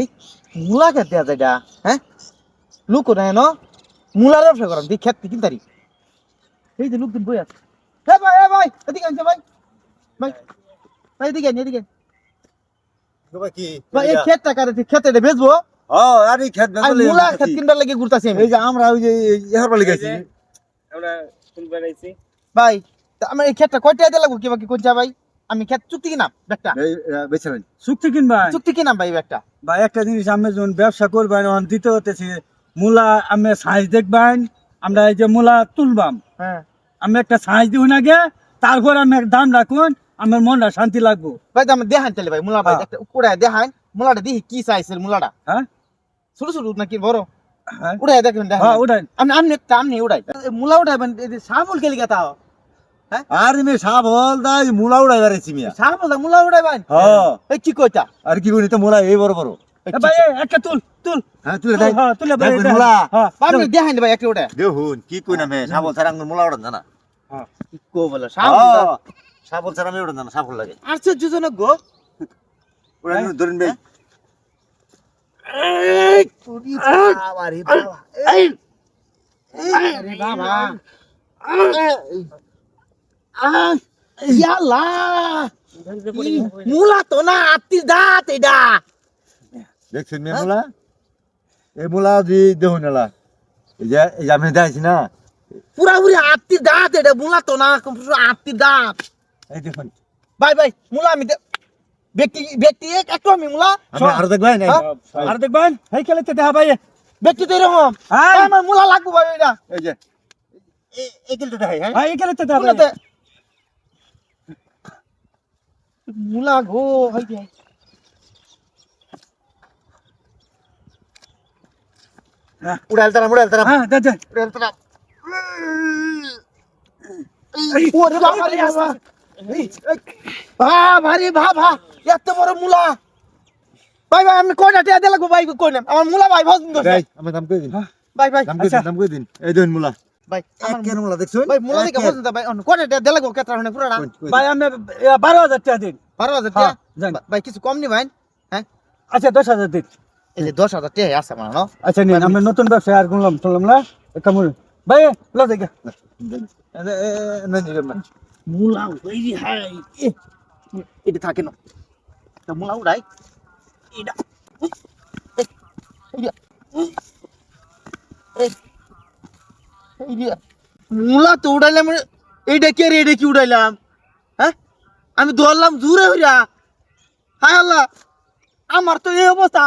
এই মূলা খেতে আছে এটা হ্যাঁ? লুকো না? হেন মূলার ব্যবসা করাম তুই খেতে কিনতারি এই যে লোক দিন বই আছে। হে ভাই হে ভাই এদিকে আনছে ভাই। ভাই ভাই এদিকে আন এদিকে। ভাই এই ক্ষেত টাকা খেতে এটা বেচবো। ও আরে খেত বেচলে মূলা খেত কিনবার লাগে ঘুরতাছি আমি। এই যে আমরা ওই যে ইহার বাড়ি গেছি। আমরা ফুল বানাইছি ভাই তা আমার এই ক্ষেতটা কয়টা দিয়ে লাগবো? কি বাকি কোনটা ভাই? আমি ক্ষেত চুক্তি কিনাম ব্যাগটা? নেন চুক্তি কিনবা? চুক্তি কিনাম ভাই ব্যাগটা। বা একটা জিনিস আমি যখন ব্যবসা করবেন তখন দিতে হতেছে মূলা আমি সাইজ দেখবেন আমরা এই যে মূলা তুলবাম। হ্যাঁ। আমি একটা সাইজ দিব আগে তারপর আমি এক দাম রাখুন আমার মনটা শান্তি লাগবো। ভাই তো আমি দেখান তাহলে ভাই মূলা ভাই হ্যাঁ। একটা উড়ায় দেখান মূলাটা দেখি কি সাইজের মূলাটা। হ্যাঁ। ছোট ছোট নাকি বড়? হ্যাঁ। উড়ায় দেখেন। হ্যাঁ দেখান ওটাই আমি আমনি একটা আমনি উড়াই মূলা উড়াইবেন সাবল কেলি কথা আর মে সাপ হল দাই মুলা উড়াই বেড়াইছি মিয়া। সাবল মূলা উড়াইবেন হ্যাঁ এই কি কইতা? আর কি করি তো মুলা এই বড় বড়। ভাই একটা তুল তুল। হ্যাঁ তুলে দেয় হ্যাঁ তুলে ভাই মূলা। হ্যাঁ আপনি দেখান ভাই একটা উড়ায় দেখুন কি কই না মে সাবল ছাড়া আঙ্গুর মুলা উড়ান জানা। কি কো বলো হ্যাঁ, উড়ান জানা সাবল লাগে। আশ্চর্যজনক গো। উড়ান ধরেন ভাই। এই পুরি বাবা রে বাবা। এই। বাবা। ইয়াল্লা মূলা তো না আত্মির দাঁত এটা দেখছেন মে মুলা এই মুলা দি দেখুন এলা এই যে এই যে আমি দেখাইছি না পুরা পুরি আত্মির দাঁত এটা মূলা তো না আত্মির দাঁত এই দেখুন ভাই ভাই মূলা আমি ব্যক্তি ব্যক্তি এক একটু আমি মূলা দেখবেন? আর দেখবেন এই খেলাতে দেখা ভাই ব্যক্তি তো এরকম আমার মূলা লাগবো ভাই এটা এই যে এই গেলতে দেখাই হ্যাঁ হ্যাঁ এই খেলাতে দেখা ভাই মূলাতে মূলা উড়াল তারা উড়াল তারা। হ্যাঁ দে উড়াল তারা। ওরে বাবা রে বাবা। বাবা রে বাবা এত বড় মূলা। ভাই ভাই আমি টিয়া ভাই কই না? আমার মূলা ভাই পছন্দ ভাই আমার দাম কই দিন? ভাই ভাই দাম কই দিন দাম কই দিন? এই দেখুন মুলা। ভাই আমার কেন মুলা দেখছুন ভাই মূলা দেখে পছন্দ ভাই অন্য কয়টা টিয়া দিয়ে লাগবো কেতরা মানে পুরাটা ভাই আমি এ, বারো হাজার টাকা দিন বারো হাজার টিয়া হ্যাঁ, যান। ভাই কিছু কম নি ভাই হ্যাঁ আচ্ছা দশ হাজার দিন এই যে দশ হাজার টিয়া আছে আমার ন আচ্ছা নিন আমি নতুন ব্যবসায় আর গুনলাম শুনলাম না একটা মূল ভাই লো দেখে মূলা ওই হাই এটা থাকে না তা মূলা উড়াই এটা এই, এই, মূলা তো উড়াইলাম রে। এইটা কে রে এটা কি উড়াইলাম? হ্যাঁ? আমি ধরলাম জুড়ে হইরা। হায় আল্লাহ, আমার তো এই অবস্থা।